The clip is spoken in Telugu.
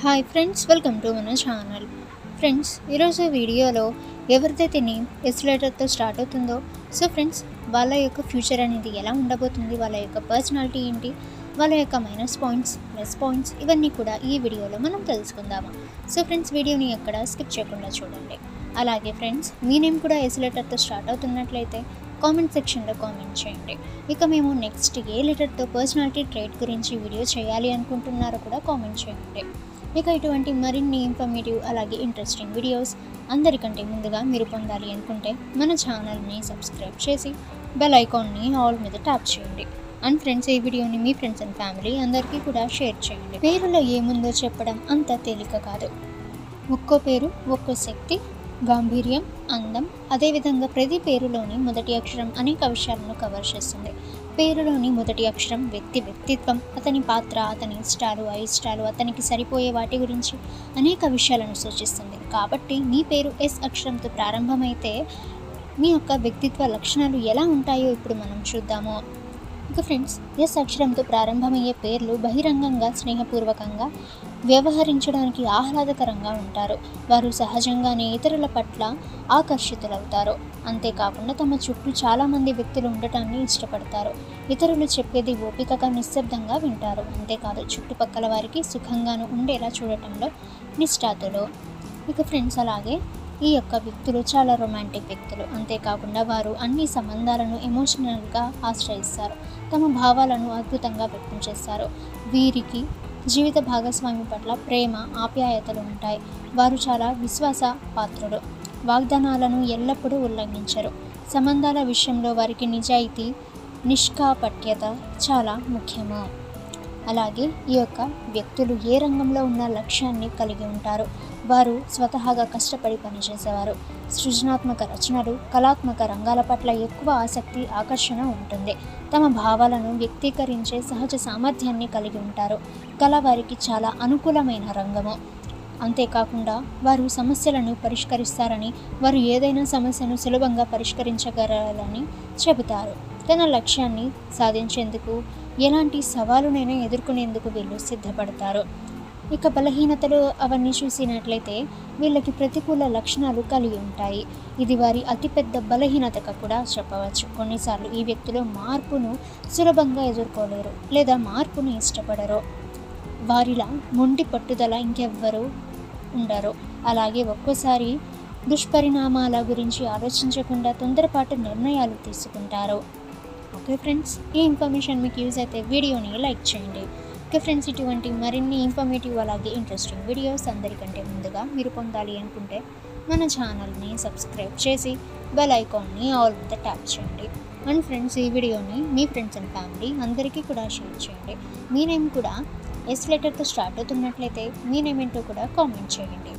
హాయ్ ఫ్రెండ్స్ వెల్కమ్ టు మన ఛానల్ ఫ్రెండ్స్ ఈరోజు వీడియోలో ఎవరిదైతే తిని ఎస్ లెటర్తో స్టార్ట్ అవుతుందో. సో ఫ్రెండ్స్ వాళ్ళ యొక్క ఫ్యూచర్ అనేది ఎలా ఉండబోతుంది వాళ్ళ యొక్క పర్సనాలిటీ ఏంటి వాళ్ళ యొక్క మైనస్ పాయింట్స్ ప్లస్ పాయింట్స్ ఇవన్నీ కూడా ఈ వీడియోలో మనం తెలుసుకుందాము. సో ఫ్రెండ్స్ వీడియోని ఎక్కడ స్కిప్ చేయకుండా చూడండి. అలాగే ఫ్రెండ్స్ మీ నేమ్ కూడా ఎస్ లెటర్తో స్టార్ట్ అవుతున్నట్లయితే కామెంట్ సెక్షన్లో కామెంట్ చేయండి. ఇక మేము నెక్స్ట్ ఏ లెటర్తో పర్సనాలిటీ ట్రేట్ గురించి వీడియో చేయాలి అనుకుంటున్నారో కూడా కామెంట్ చేయండి. ఇక ఇటువంటి మరిన్ని ఇన్ఫర్మేటివ్ అలాగే ఇంట్రెస్టింగ్ వీడియోస్ అందరికంటే ముందుగా మీరు పొందాలి అనుకుంటే మన ఛానల్ని సబ్స్క్రైబ్ చేసి బెల్ ఐకాన్ని ఆల్ మీద ట్యాప్ చేయండి. అండ్ ఫ్రెండ్స్ ఈ వీడియోని మీ ఫ్రెండ్స్ అండ్ ఫ్యామిలీ అందరికీ కూడా షేర్ చేయండి. పేరులో ఏముందో చెప్పడం అంత తేలిక కాదు. ఒక్కో పేరు ఒక్కో శక్తి గాంభీర్యం అందం అదేవిధంగా ప్రతి పేరులోని మొదటి అక్షరం అనేక విషయాలను కవర్ చేస్తుంది. పేరులోని మొదటి అక్షరం వ్యక్తి వ్యక్తిత్వం. అతని పాత్ర అతని ఇష్టాలు అయిష్టాలు అతనికి సరిపోయే వాటి గురించి అనేక విషయాలను సూచిస్తుంది. కాబట్టి మీ పేరు ఎస్ అక్షరంతో ప్రారంభమైతే మీ యొక్క వ్యక్తిత్వ లక్షణాలు ఎలా ఉంటాయో ఇప్పుడు మనం చూద్దాము. ఇక ఫ్రెండ్స్ ఎస్ అక్షరంతో ప్రారంభమయ్యే పేర్లు బహిరంగంగా స్నేహపూర్వకంగా వ్యవహరించడానికి ఆహ్లాదకరంగా ఉంటారు. వారు సహజంగానే ఇతరుల పట్ల ఆకర్షితులవుతారు. అంతేకాకుండా తమ చుట్టూ చాలామంది వ్యక్తులు ఉండటాన్ని ఇష్టపడతారు. ఇతరులు చెప్పేది ఓపికగా నిశ్శబ్దంగా వింటారు. అంతేకాదు చుట్టుపక్కల వారికి సుఖంగాను ఉండేలా చూడటంలో నిష్ఠాతులు. ఇక ఫ్రెండ్స్ అలాగే ఈ యొక్క వ్యక్తులు చాలా రొమాంటిక్ వ్యక్తులు. అంతేకాకుండా వారు అన్ని సంబంధాలను ఎమోషనల్గా ఆశ్రయిస్తారు. తమ భావాలను అద్భుతంగా వ్యక్తం చేస్తారు. వీరికి జీవిత భాగస్వామి పట్ల ప్రేమ ఆప్యాయతలు ఉంటాయి. వారు చాలా విశ్వాస పాత్రులు. వాగ్దానాలను ఎల్లప్పుడూ ఉల్లంఘించరు. సంబంధాల విషయంలో వారికి నిజాయితీ నిష్కాపట్యత చాలా ముఖ్యము. అలాగే ఈ యొక్క వ్యక్తులు ఏ రంగంలో ఉన్న లక్ష్యాన్ని కలిగి ఉంటారు? వారు స్వతహాగా కష్టపడి పనిచేసేవారు. సృజనాత్మక రచనలు కళాత్మక రంగాల పట్ల ఎక్కువ ఆసక్తి ఆకర్షణ ఉంటుంది. తమ భావాలను వ్యక్తీకరించే సహజ సామర్థ్యాన్ని కలిగి ఉంటారు. కళ వారికి చాలా అనుకూలమైన రంగము. అంతేకాకుండా వారు సమస్యలను పరిష్కరిస్తారని వారు ఏదైనా సమస్యను సులభంగా పరిష్కరించగలరని చెబుతారు. తన లక్ష్యాన్ని సాధించేందుకు ఎలాంటి సవాలునైనా ఎదుర్కొనేందుకు వీళ్ళు సిద్ధపడతారు. ఇక బలహీనతలు అవన్నీ చూసినట్లయితే వీళ్ళకి ప్రతికూల లక్షణాలు కలిగి ఉంటాయి. ఇది వారి అతిపెద్ద బలహీనతగా కూడా చెప్పవచ్చు. కొన్నిసార్లు ఈ వ్యక్తులు మార్పును సులభంగా ఎదుర్కోలేరు లేదా మార్పును ఇష్టపడరు. వారిలా మొండి పట్టుదల ఇంకెవ్వరూ ఉండరు. అలాగే ఒక్కోసారి దుష్పరిణామాల గురించి ఆలోచించకుండా తొందరపాటు నిర్ణయాలు తీసుకుంటారు. ఓకే ఫ్రెండ్స్ ఈ ఇన్ఫర్మేషన్ మీకు యూజ్ అయితే వీడియోని లైక్ చేయండి. ఓకే ఫ్రెండ్స్ ఇటువంటి మరిన్ని ఇన్ఫర్మేటివ్ అలాగే ఇంట్రెస్టింగ్ వీడియోస్ అందరికంటే ముందుగా మీరు పొందాలి అనుకుంటే మన ఛానల్ని సబ్స్క్రైబ్ చేసి బెల్ ఐకాన్ని ఆల్ మీద ట్యాప్ చేయండి. అండ్ ఫ్రెండ్స్ ఈ వీడియోని మీ ఫ్రెండ్స్ అండ్ ఫ్యామిలీ అందరికీ కూడా షేర్ చేయండి. మీ నేమ్ కూడా ఎస్ లెటర్తో స్టార్ట్ అవుతున్నట్లయితే మీ నేమ్ ఏంటో కూడా కామెంట్ చేయండి.